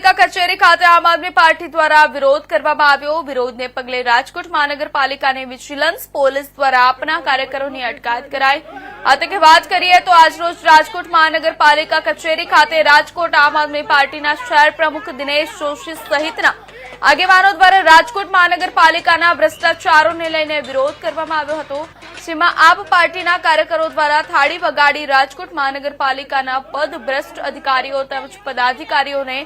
મહાનગરપાલિકા કચેરી ખાતે આમ આદમી પાર્ટી દ્વારા વિરોધ કરવામાં આવ્યો. વિરોધને પગલે રાજકોટ મહાનગરપાલિકાની વિજિલન્સ પોલીસ દ્વારા આપના કાર્યકરોની અટકાયત કરાઈ. આતંકે વાત કરીએ તો આજરોજ રાજકોટ મહાનગરપાલિકા કચેરી ખાતે રાજકોટ આમ આદમી પાર્ટીના શહેર પ્રમુખ દિનેશ જોશી સહિતના આગેવાનો દ્વારા રાજકોટ મહાનગરપાલિકાના ભ્રષ્ટાચારોને લઈને વિરોધ કરવામાં આવ્યો હતો. જેમાં આપ પાર્ટીના કાર્યકરો દ્વારા થાળી વગાડી રાજકોટ મહાનગરપાલિકાના પદભ્રષ્ટ અધિકારીઓ તેમજ પદાધિકારીઓને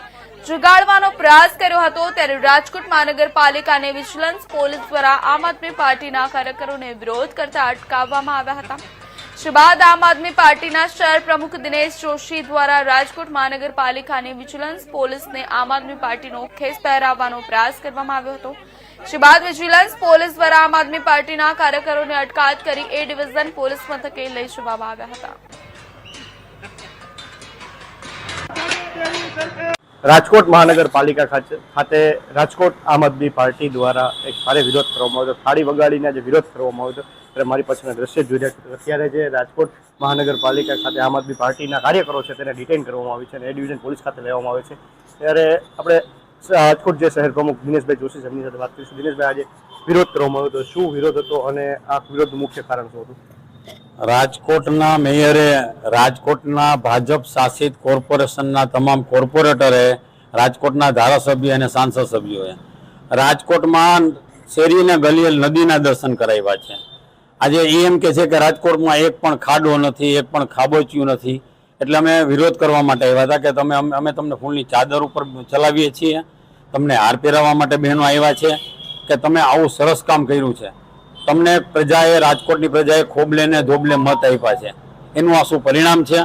જગાડવાનો પ્રયાસ કર્યો હતો ત્યારે રાજકોટ મહાનગરપાલિકાને વિજિલન્સ પોલીસ દ્વારા આમ આદમી પાર્ટીના કાર્યકરોને વિરોધ કરતા અટકાવવામાં આવ્યા હતા. બાદ આમ આદમી પાર્ટીના શહેર પ્રમુખ દિનેશ જોશી દ્વારા રાજકોટ મહાનગરપાલિકાની વિજિલન્સ પોલીસને આમ આદમી પાર્ટીનો ખેસ પહેરાવવાનો પ્રયાસ કરવામાં આવ્યો હતો. જે બાદ વિજિલન્સ પોલીસ દ્વારા આમ આદમી પાર્ટીના કાર્યકરોને અટકાયત કરી એ ડિવિઝન પોલીસ મથકે લઈ જવામાં આવ્યા હતા. રાજકોટ મહાનગરપાલિકા ખાતે ખાતે રાજકોટ આમ આદમી પાર્ટી દ્વારા એક ભારે વિરોધ કરવામાં આવ્યો થાળી વગાડીને જે વિરોધ કરવામાં આવ્યો ત્યારે મારી પાછળના દ્રશ્ય જોઈ અત્યારે જે રાજકોટ મહાનગરપાલિકા ખાતે આમ આદમી પાર્ટીના કાર્યકરો છે તેને ડિટેન કરવામાં આવી છે અને એ ડિવિઝન પોલીસ ખાતે લેવામાં આવે છે. ત્યારે આપણે રાજકોટ જે શહેર પ્રમુખ દિનેશભાઈ જોશી એમની સાથે વાત કરીશું. દિનેશભાઈ, આજે વિરોધ કરવામાં આવ્યો હતો. શું વિરોધ હતો અને આ વિરોધનું મુખ્ય કારણ શું હતું? રાજકોટના મેયરે, રાજકોટના ભાજપ શાસિત કોર્પોરેશનના તમામ કોર્પોરેટરે રાજકોટના ધારાસભ્ય અને સાંસદ સભ્યોએ રાજકોટમાં શેરી અને ગલીએ નદીના દર્શન કરાવ્યા છે. આજે એમ કે છે કે રાજકોટમાં એક પણ ખાડો નથી, એક પણ ખાબોચ્યું નથી. એટલે અમે વિરોધ કરવા માટે આવ્યા હતા કે તમે અમે તમને ફૂલની ચાદર ઉપર ચલાવીએ છીએ. તમને હાર પહેરાવવા માટે બહેનો આવ્યા છે કે તમે આવું સરસ કામ કર્યું છે. તમને પ્રજાએ, રાજકોટની પ્રજાએ ખોબલે ને ધોબલે મત આપ્યા છે. એનું આ શું પરિણામ છે.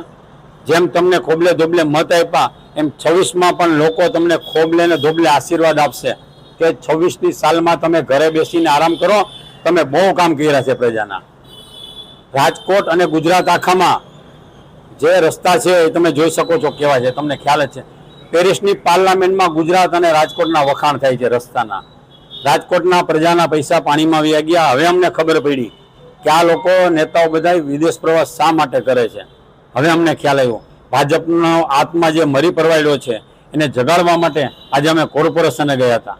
જેમ તમને ખોબલે, ધોબલે મત આપ્યા, એમ છવ્વીસમાં પણ લોકો તમને ખોબલે ને ધોબલે આશીર્વાદ આપશે. કે છવ્વીસની સાલમાં તમે ઘરે બેસીને આરામ કરો, તમે બહુ કામ કર્યા છે પ્રજાના. રાજકોટ અને ગુજરાત આખામાં જે રસ્તા છે એ તમે જોઈ શકો છો કેવા છે. તમને ખ્યાલ જ છે. પેરિસની પાર્લામેન્ટમાં ગુજરાત અને રાજકોટના વખાણ થાય છે રસ્તાના. રાજકોટના પ્રજાના પૈસા પાણીમાં વ્યા ગયા. હવે અમને ખબર પડી કે આ લોકો નેતાઓ બધા વિદેશ પ્રવાસ શા માટે કરે છે? હવે અમને ખ્યાલ આવ્યો. ભાજપનો આત્મા જે મરી પરવાયેલો છે, એને જગાડવા માટે આજે અમે કોર્પોરેશને ગયા હતા.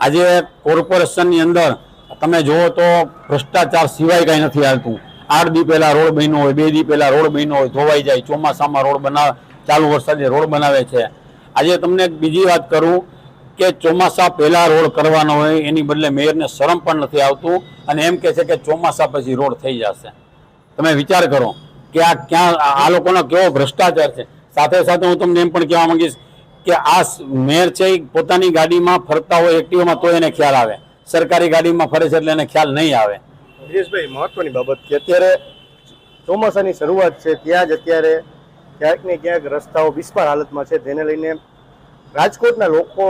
આજે કોર્પોરેશનની અંદર તમે જુઓ તો ભ્રષ્ટાચાર સિવાય કાંઈ નથી આવતું આઠ દી પહેલાં રોડ બન્યો હોય, બે દી પહેલાં રોડ બન્યો હોય, ધોવાઈ જાય, ચોમાસામાં રોડ બનાવે ચાલુ વરસાદે રોડ બનાવે છે. આજે તમને બીજી વાત કરું કે ચોમાસા પહેલા રોડ કરવાનો હોય, એની બદલે મેયરને શરમ પણ નથી આવતું અને એમ કહે છે કે ચોમાસા પછી રોડ થઈ જશે. તમે વિચાર કરો કે આ ક્યાં, આ લોકોનો કેવો ભ્રષ્ટાચાર છે. સાથે સાથે હું તમને એમ પણ કહેવા માંગીશ કે આ મેયર છે એ પોતાની ગાડીમાં ફરતા હોય એક્ટિવામાં તો એને ખ્યાલ આવે. સરકારી ગાડીમાં ફરે છે એટલે એને ખ્યાલ નહીં આવે. દિનેશભાઈ મહત્વની બાબત કે અત્યારે ચોમાસાની શરૂઆત છે, ત્યાં જ અત્યારે ક્યાંક ને ક્યાંક રસ્તાઓ બિસ્માર હાલતમાં છે. તેને લઈને રાજકોટના લોકો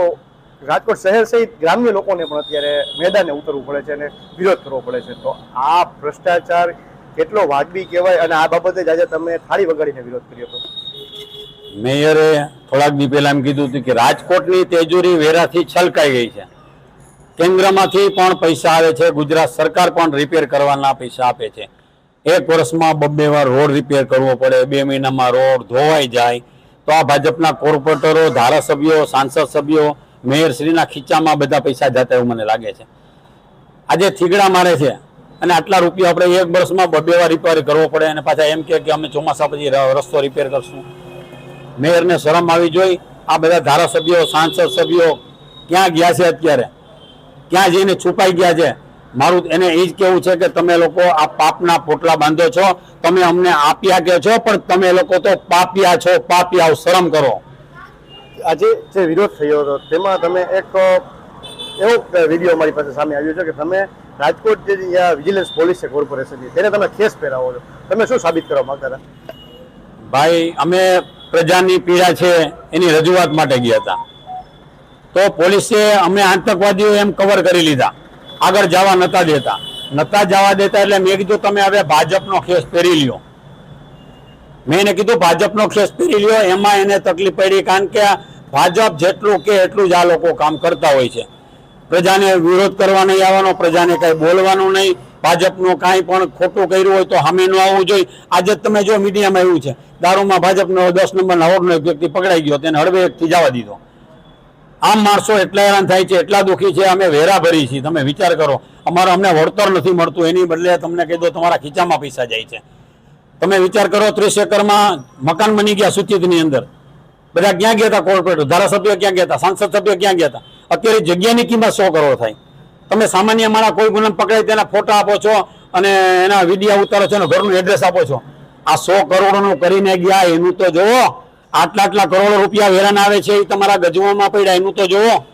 રાજકોટ શહેર સહિત ગ્રામ્ય લોકોને પણ અત્યારે મેદાને ઉતરવું પડે છે અને વિરોધ કરવો પડે છે. તો આ ભ્રષ્ટાચાર કેટલો વાજબી કહેવાય અને આ બાબતે જ આજે તમે થાળી વગાડીને વિરોધ કર્યો હતો. મેયરે થોડાક દી પહેલા એમ કીધું હતું કે રાજકોટની તેજુરી વેરાથી છલકાઈ ગઈ છે. કેન્દ્રમાંથી પણ પૈસા આવે છે, ગુજરાત સરકાર પણ રિપેર કરવાના પૈસા આપે છે. એક વર્ષમાં બબ્બે વાર રોડ રિપેર કરવો પડે, બે મહિનામાં રોડ ધોવાઈ જાય. તો આ ભાજપના કોર્પોરેટરો, ધારાસભ્યો, સાંસદ સભ્યો મેયરશ્રીના ખીચામાં બધા પૈસા જતા એવું મને લાગે છે. આજે થીગડા મારે છે અને આટલા રૂપિયા આપણે એક વર્ષમાં બબ્બે વાર રિપેર કરવો પડે અને પાછા એમ કે અમે ચોમાસા પછી રસ્તો રિપેર કરશું. મેયરને શરમ આવી જોઈ આ બધા ધારાસભ્યો, સાંસદ સભ્યો ક્યાં ગયા છે અત્યારે? ક્યાં જઈને છુપાઈ ગયા છે? મારું એને એ જ કેવું છે કે તમે લોકો આ પાપના પોટલા બાંધો છો, તમે અમને આપ્યા કે છો, પણ તમે લોકો તો પાપિયા છો, પાપિયા શરમ કરો. આજે જે વિરોધ થયો હતો, તેમાં તમે એક એવો વીડિયો અમારી પાસે સામે આવ્યો છે કે તમે રાજકોટ જે વિજિલન્સ પોલીસ છે કોર્પોરેશનની તેને તમે કેસ પહેરાવો છો. તમે શું સાબિત કરવા માંગતા હતા? ભાઈ, અમે પ્રજાની પીડા છે, એની રજૂઆત માટે ગયા હતા. તો પોલીસે અમે આતંકવાદીઓ એમ કવર કરી લીધા. આગળ જવા નતા દેતા. નતા જવા દેતા એટલે મેં કીધું, તમે હવે ભાજપનો કેસ પહેરી લ્યો. મેં એને કીધું, ભાજપનો ખેસ પહેરી લ્યો, એમાં એને તકલીફ પડી કારણ કે ભાજપ જેટલું કે એટલું જ આ લોકો કામ કરતા હોય છે. પ્રજાને વિરોધ કરવા નહીં આવવાનો, પ્રજાને કાંઈ બોલવાનું નહીં. ભાજપનું કાંઈ પણ ખોટું કર્યું હોય તો સામે ન આવવું જોઈએ. આજે તમે જો મીડિયામાં એવું છે, દારૂમાં ભાજપનો દસ નંબરના હોડનો એક વ્યક્તિ પકડાઈ ગયો, તેને હળવે એકથી જવા દીધો. આમ માણસો એટલા હેરાન થાય છે, એટલા દુઃખી છે, અમે વેરા ભરી છીએ. તમે વિચાર કરો, અમારો અમને વળતર નથી મળતું, એની બદલે તમને કહી દો, તમારા ખીચામાં પૈસા જાય છે. તમે વિચાર કરો ત્રીસ એકરમાં મકાન બની ગયા સૂચિતની અંદર. બધા ક્યાં ગયા હતા? કોર્પોરેટર, ધારાસભ્યો ક્યાં ગયા હતા? સાંસદ સભ્યો ક્યાં ગયા હતા? અત્યારે જગ્યાની કિંમત સો કરોડ થાય. તમે સામાન્ય મારા કોઈ ગુનામ પકડાય તેના ફોટા આપો છો અને એના વીડિયો ઉતારો છો અને ઘરનું એડ્રેસ આપો છો. આ સો કરોડનું કરીને ગયા, એનું તો જોવો આટલા આટલા કરોડો રૂપિયા વેરાન આવે છે એ તમારા ગજવામાં પડ્યા, એનું તો જોવો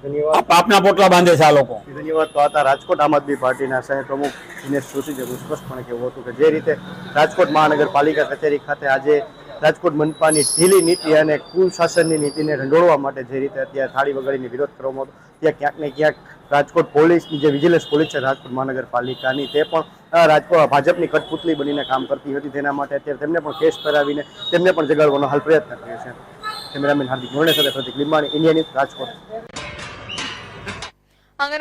પાપના પોટલા બાંધે છે આ લોકો. વાર તો હતા રાજકોટ આમ આદમી પાર્ટીના સાહેબ પ્રમુખ દિનેશ જોશીજીનું સ્પષ્ટપણે કહેવું હતું કે જે રીતે રાજકોટ મહાનગરપાલિકા કચેરી ખાતે આજે રાજકોટ મનપાની ઢીલી નીતિ અને કુલ શાસનની નીતિને રંડોળવા માટે જે રીતે અત્યારે થાળી વગાડીને વિરોધ કરવામાં હતો ત્યાં ક્યાંક ને ક્યાંક રાજકોટ પોલીસની જે વિજિલન્સ પોલીસ છે રાજકોટ મહાનગરપાલિકાની તે પણ રાજકોટ ભાજપની કઠપુતલી બનીને કામ કરતી હતી. તેના માટે અત્યારે તેમને પણ કેસ કરાવીને તેમને પણ જગાડવાનો હાલ પ્રયત્ન કર્યો છે. કેમેરામેન હાર્દિક મોરણે સાથે પ્રતિક લીંબાણી ઇન્ડિયા ન્યૂઝ રાજકોટ.